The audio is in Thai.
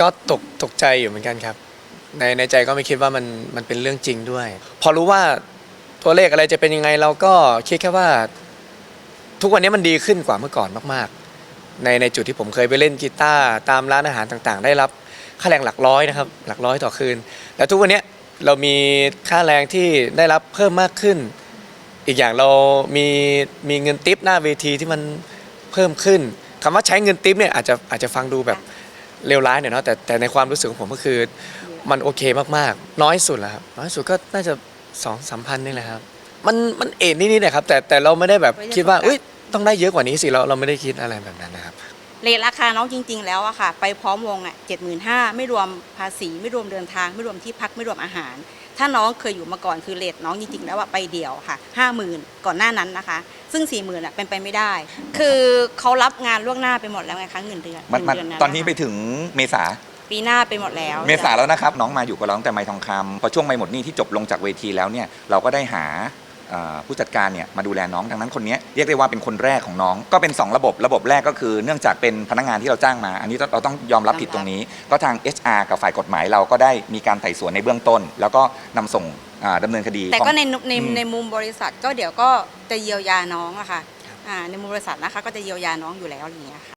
ก็ตกตกใจอยู่เหมือนกันครับ ในในใจก็ไม่คิดว่ามันมันเป็นเรื่องจริงด้วย พอรู้ว่าตัวเลขอะไรจะเป็นยังไงเราก็คิดแค่ว่า ทุกวันนี้มันดีขึ้นกว่าเมื่อก่อนมากๆ ในในจุดที่ผมเคยไปเล่นกีตาร์ตามร้านอาหารต่างๆ ได้รับค่าแรงหลักร้อยนะครับ หลักร้อยต่อคืนแต่ทุกวันนี้เรามีค่าแรงที่ได้รับเพิ่มมากขึ้น อีกอย่างเรามีมีเงินติปหน้าเวทีที่มันเพิ่มขึ้นคำว่าใช้เงินติปเนี่ยอาจจะอาจจะฟังดูแบบ เลวร้ายหน่อยเนาะแต่แต่ในความรู้สึกของผมก็คือมันโอเคมากๆ น้อยสุดแล้วครับน้อยสุดก็น่าจะสองสามพันนี่แหละครับ มันมันเอ็นนิดๆนะครับแต่แต่เราไม่ได้แบบคิดว่าอุ้ยต้องได้เยอะกว่านี้สิเราเราไม่ได้คิดอะไรแบบนั้นนะครับ เลทราคาน้องจริง ๆ แล้วอะค่ะ ไปพร้อมวงอะเจ็ดหมื่นห้าไม่รวมภาษีไม่รวมเดินทาง ไม่รวมที่พักไม่รวมอาหาร ถ้าน้องเคยอยู่มาก่อนคือเลทน้องจริง ๆ แล้วว่าไปเดี่ยวค่ะห้าหมื่นก่อนหน้านั้นนะคะ ซึ่งสี่หมื่นอะเป็นไปไม่ได้ คือเขารับงานล่วงหน้าไปหมดแล้วไงคะเงินเดือนมันเงิมันเดืะตอนนี้ไปะคะถึงเมษาปีหน้าไปหมดแล้วเมษาแล้วนะครับน้องมาอยู่กับเราตั้งแต่ไมทองคำพอช่วงไม่หมดหนี้ที่จบลงจากเวทีแล้วเนี่ยเราก็ได้หาเอ่อผู้จัดการเนี่ยมาดูแลน้องดังนั้นคนเนี้ยเรียกได้ว่าเป็นคนแรกของน้อง ก็เป็น 2 ระบบระบบแรกก็คือ เนื่องจากเป็นพนักงานที่เราจ้างมา อันนี้เราต้องยอมรับผิดตรงนี้ ก็ทาง HR กับฝ่ายกฎหมายเราก็ได้มีการไต่สวนในเบื้องต้น แล้วก็นำส่งอ่าดำเนินคดีแต่ก็ในในอืม ในมุมบริษัทก็เดี๋ยวก็จะเยียวยาน้องอะค่ะอ่าในมุมบริษัทนะคะก็จะเยียวยาน้องอยู่แล้วอย่างเงี้ยค่ะ